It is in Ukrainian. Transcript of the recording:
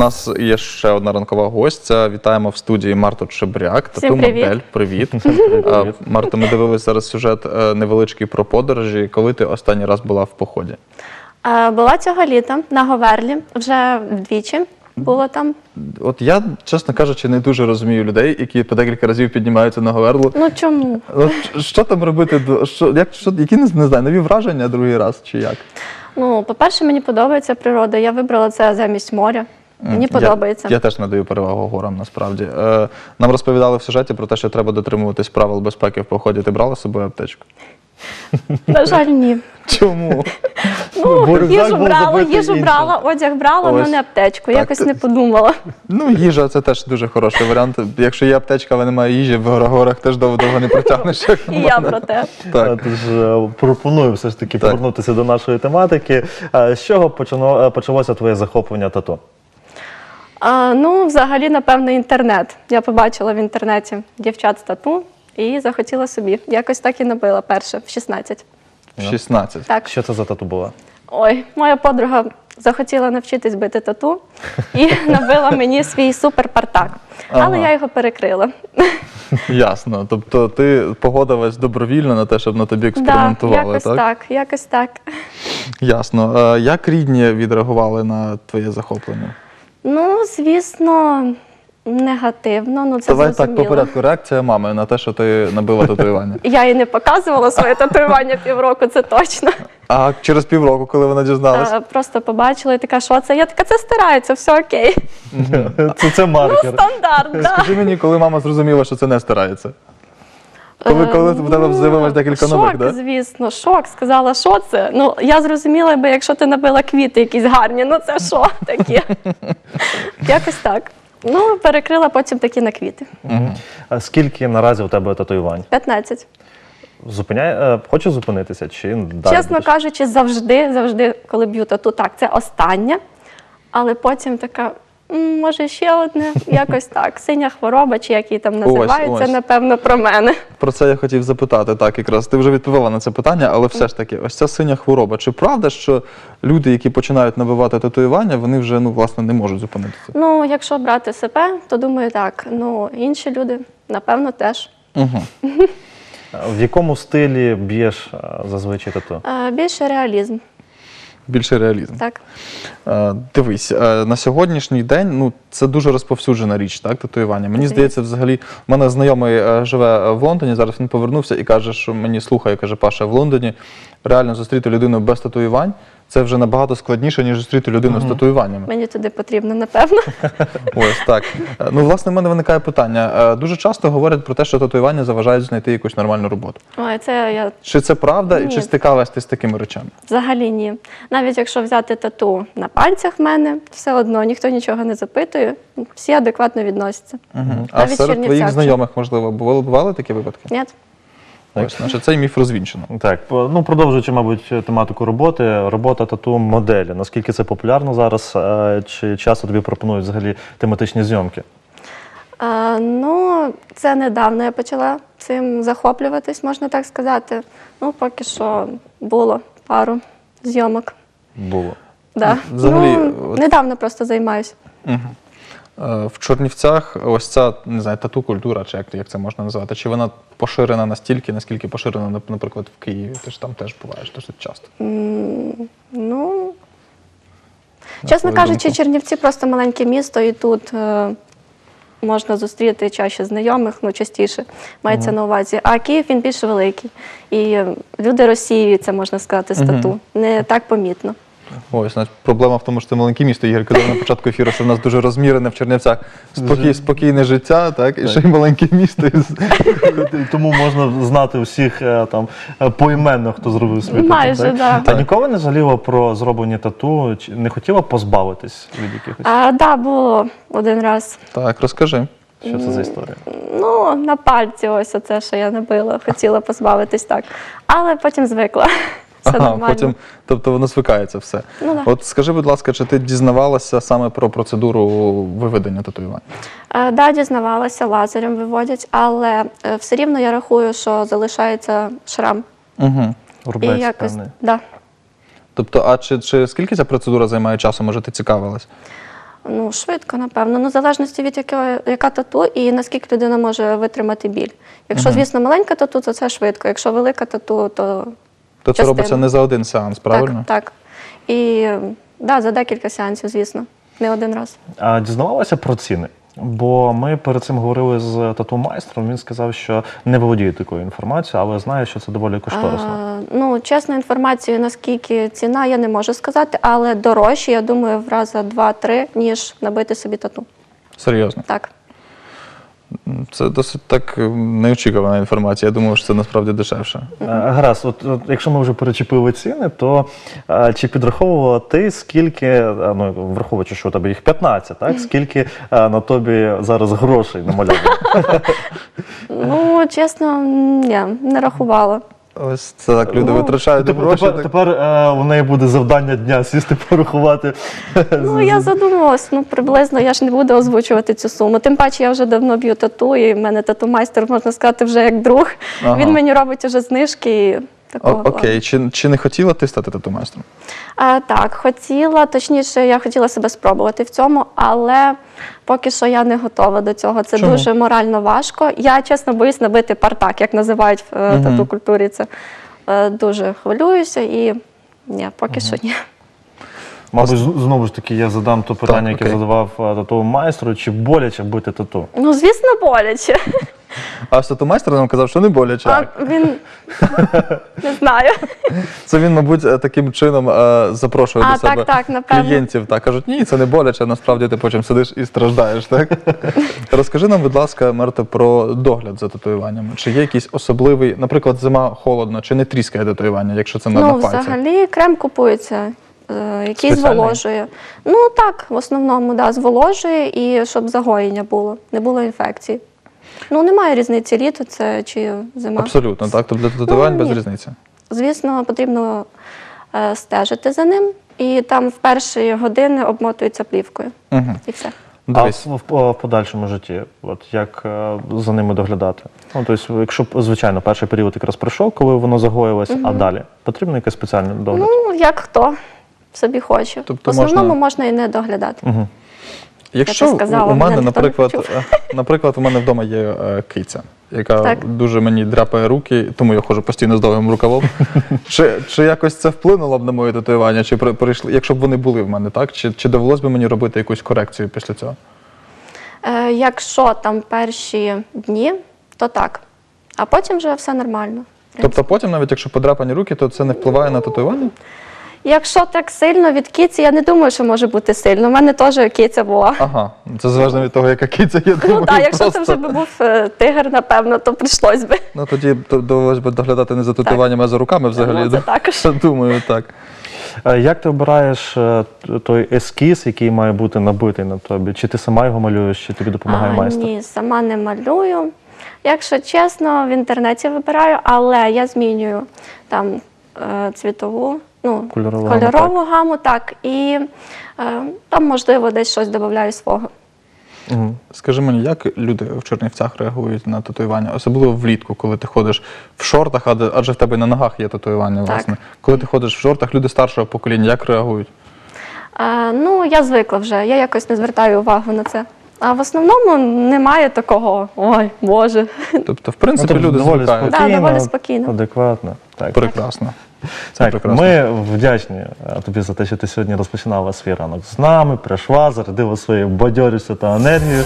нас є ще одна ранкова гостя. Вітаємо в студії Марту Чебряк. Всім привіт. модель. Привіт. А, Марто, ми дивилися зараз сюжет е, невеличкий про подорожі. Коли ти останній раз була в поході? Е, Була цього літа на Говерлі, вже вдвічі було там. От я, чесно кажучи, не дуже розумію людей, які по декілька разів піднімаються на Говерлу. Ну чому? От що там робити? до- Що, як, що, які не, не знаю, нові враження другий раз чи як? Ну, по-перше, мені подобається природа. Я вибрала це замість моря. Мені подобається. Я, теж надаю перевагу горам, насправді. Е, нам розповідали в сюжеті про те, що треба дотримуватись правил безпеки в поході. Ти брала з собою аптечку? На жаль, ні. Чому? Ну, їжу брала, їжу брала, одяг брала, але не аптечку. Якось не подумала. Ну, їжа це теж дуже хороший варіант. Якщо є аптечка, але немає їжі, в горах- теж довго довго не протягнеш. Як І я про те. Так. Тож е, пропоную все ж таки повернутися до нашої тематики. Е, З чого е, почалося твоє захоплення тату? А, ну, взагалі, напевно, інтернет. Я побачила в інтернеті дівчат з тату і захотіла собі. Якось так і набила перше, в 16. В 16. Так. Що це за тату було? Ой, моя подруга захотіла навчитись бити тату і набила мені свій суперпартак. Але Ага. я його перекрила. Ясно. Тобто ти погодилась добровільно на те, щоб на тобі Да, експериментували, якось так? так, якось так. Ясно. Е, Як рідні відреагували на твоє захоплення? Ну, звісно, негативно. Ну, це Давай так зрозуміло. по порядку. Реакція мами на те, що ти набила татуювання. Я їй не показувала своє татуювання півроку, це точно. А через півроку, коли вона дізналась? Е, Просто побачила і така, що це? Я така, це стирається, все окей. Це, це маркер. Стандарт, да. Скажи мені, коли мама зрозуміла, що це не стирається. Коли, коли в тебе з'явилось декілька шок, нових, так? звісно, шок. Сказала, що це. Ну, я зрозуміла би, якщо ти набила квіти якісь гарні, ну це що таке? Якось так. Ну, перекрила потім такі на квіти. А Скільки наразі у тебе татуювань? 15. Зупиняй, е, хочеш зупинитися чи далі? Чесно будеш? кажучи, завжди, завжди, коли б'ю тату, так, це останнє. Але потім така, «М, може, ще одне, якось так. Синя хвороба, чи як її там називають, це, ось. напевно, про мене. Про це я хотів запитати. Так, якраз ти вже відповіла на це питання, але все ж таки, ось ця синя хвороба. Чи правда, що люди, які починають набивати татуювання, вони вже ну власне не можуть зупинитися? Ну, якщо брати себе, то думаю, так. Ну, інші люди, напевно, теж. Угу. В якому стилі б'єш е, зазвичай тату? Е, більше реалізм, Більше реалізм. так. Е, Дивись, е, на сьогоднішній день ну це дуже розповсюджена річ, так, татуювання. Мені здається, взагалі, в мене знайомий е, живе в Лондоні. Зараз він повернувся і каже, що мені слухає, каже Паша, в Лондоні реально зустріти людину без татуювань. Це вже набагато складніше, ніж зустріти людину з татуюваннями. Мені туди потрібно, напевно. Ось так. Е, Ну, власне, в мене виникає питання. Е, Дуже часто говорять про те, що татуювання заважають знайти якусь нормальну роботу. Ой, це я Чи це правда, і Ні. чи стикалась ти з такими речами? взагалі ні. Навіть якщо взяти тату на пальцях в мене, все одно ніхто нічого не запитує, всі адекватно відносяться. А Навіть серед твоїх Чернівцях. знайомих, можливо, бували, бували такі випадки? Ні? Ось, значить, цей міф розвінчено. Так, ну продовжуючи, мабуть, тематику роботи, робота тату моделі. Наскільки це популярно зараз? Е, Чи часто тобі пропонують взагалі тематичні зйомки? А, ну, це недавно я почала цим захоплюватись, можна так сказати. Ну, поки що було пару зйомок. Було. Да. Взагалі, ну, от- недавно просто займаюся. Е, В Чорнівцях ось ця не знаю, тату культура, чи як, це можна назвати, чи вона поширена настільки, наскільки поширена, наприклад, в Києві? Ти ж там теж буваєш досить часто. М, Ну, чесно кажучи. Чернівці просто маленьке місто, і тут е, можна зустріти чаще знайомих, ну частіше мається на увазі. А Київ він більш великий. І е, люди розсіюються, можна сказати, з тату. Не так помітно. Ось значить, проблема в тому, що це маленьке місто. Ігор казав на початку ефіру, що в нас дуже розмірене в Чернівцях спокій, спокійне життя, так, і ще й маленьке місто. Тому можна знати всіх е, там е, поіменно, хто зробив свій тату. Майже, так? да. А ніколи не жаліла про зроблені тату? Чи не хотіла позбавитись від якихось? А, да, було один раз. Так, розкажи. Що це за історія? Ну, на пальці ось оце, що я набила, хотіла позбавитись так. Але потім звикла. Все ага, нормально. потім, тобто воно звикається все. Ну, да. От скажи, будь ласка, чи ти дізнавалася саме про процедуру виведення татуювань? Е, Да, дізнавалася, лазером виводять, але е, все рівно я рахую, що залишається шрам. Угу. І якось, певний. да. Тобто, а чи, чи скільки ця процедура займає часу? Може, ти цікавилась? Ну, швидко, напевно. Ну, в залежності від якого, яка тату і наскільки людина може витримати біль. Якщо, звісно, маленька тату, то це швидко. Якщо велика тату, то То це Частина. робиться не за один сеанс, правильно? так. так. І да, за декілька сеансів, звісно, не один раз. А дізнавалася про ціни? Бо ми перед цим говорили з тату-майстром. Він сказав, що не володіє такою інформацією, але знає, що це доволі кошторисно. А, ну, чесну інформацію, наскільки ціна, я не можу сказати, але дорожче, я думаю, в раза два-три, ніж набити собі тату. Серйозно. Так. Це досить так е, неочікувана інформація. Я думав, що це насправді дешевше. Е, Гаразд, от, от якщо ми вже перечепили ціни, то а, чи підраховувала ти скільки, а, ну враховуючи, що у тебе їх 15, так скільки а, на тобі зараз грошей намальовано? Ну, чесно, ні, не рахувала. Ось це так люди Ну, витрачають тепер, гроші. Тепер, так. тепер е, у неї буде завдання дня сісти порахувати. Ну, я задумалась, ну приблизно я ж не буду озвучувати цю суму. Тим паче я вже давно б'ю тату, і в мене тату-майстер, можна сказати, вже як друг. Ага. Він мені робить уже знижки і О, такого. плану. окей, чи, чи не хотіла ти стати тату-майстром? А, так, хотіла, точніше, я хотіла себе спробувати в цьому, але поки що я не готова до цього. Це Чому? дуже морально важко. Я чесно боюсь набити партак, як називають в е, Мгм. тату-культурі. Це е, дуже хвилююся і ні, поки що ні. Мабуть, знову ж таки, я задам то питання, Так, яке окей. задавав е, тату майстру, чи боляче бути тату? Ну, звісно, боляче. А тату-майстер нам казав, що не боляче. А він не знаю. Це він, мабуть, е, таким чином е, запрошує А, до себе так, так, напевно. клієнтів. Так кажуть, ні, це не боляче, насправді ти потім сидиш і страждаєш. Так? Розкажи нам, будь ласка, Марта, про догляд за татуюваннями. Чи є якийсь особливий, наприклад, зима холодно, чи не тріскає татуювання, якщо це на, ну, пальцях? взагалі крем купується, який Спеціальний? зволожує. Ну так, в основному, да, зволожує і щоб загоєння було, не було інфекцій. Ну, немає різниці літо це чи зима. Абсолютно, так. Тобто для татуювань Ну, без ні. різниці. Звісно, потрібно е, стежити за ним, і там в перші години обмотується плівкою. Угу. І все. А в, в, в подальшому житті, от як е, за ними доглядати? Ну, тобто, якщо звичайно перший період якраз пройшов, коли воно загоїлось, а далі потрібно якийсь спеціальний догляд? Ну, як хто собі хоче. Тобто в основному можна- можна... і не доглядати. Угу. Якщо Я сказала, у мене, наприклад, е, наприклад, у мене вдома є е, киця, яка Так. дуже мені дряпає руки, тому я ходжу постійно з довгим рукавом. чи, чи якось це вплинуло б на моє татуювання? Чи при- прийшли, якщо б вони були в мене, так? Чи, чи довелось би мені робити якусь корекцію після цього? Е, якщо там перші дні, то так. А потім вже все нормально. Тобто потім, навіть якщо подряпані руки, то це не впливає на татуювання? Якщо так сильно від кіці, я не думаю, що може бути сильно. У мене теж киця була. Ага, це залежно від того, яка киця, я думаю. Ну так, якщо це вже би був е, тигр, напевно, то прийшлось би. Ну тоді довелось би доглядати не за татуюваннями, а за руками взагалі. Ну, це також. Думаю, так. Як ти обираєш е, той ескіз, який має бути набитий на тобі? Чи ти сама його малюєш, чи тобі допомагає А, майстер? Ні, сама не малюю. Якщо чесно, в інтернеті вибираю, але я змінюю там е, цвітову, ну, Кольорову гаму, кольорову гаму, так, і е, там, можливо, десь щось додаю свого. Мгм. Скажи мені, як люди в Чернівцях реагують на татуювання, особливо влітку, коли ти ходиш в шортах, адже, в тебе на ногах є татуювання, Так. власне. Коли ти ходиш в шортах, люди старшого покоління, як реагують? Е, ну, я звикла вже, я якось не звертаю увагу на це. А в основному немає такого, ой, Боже. Тобто, в принципі, тобто люди доволі звикають. Да, доволі спокійно. Адекватно. Так. Прекрасно. Це Так, прекрасно. ми вдячні тобі за те, що ти сьогодні розпочинала свій ранок з нами, прийшла, зарядила своєю бадьорістю та енергією.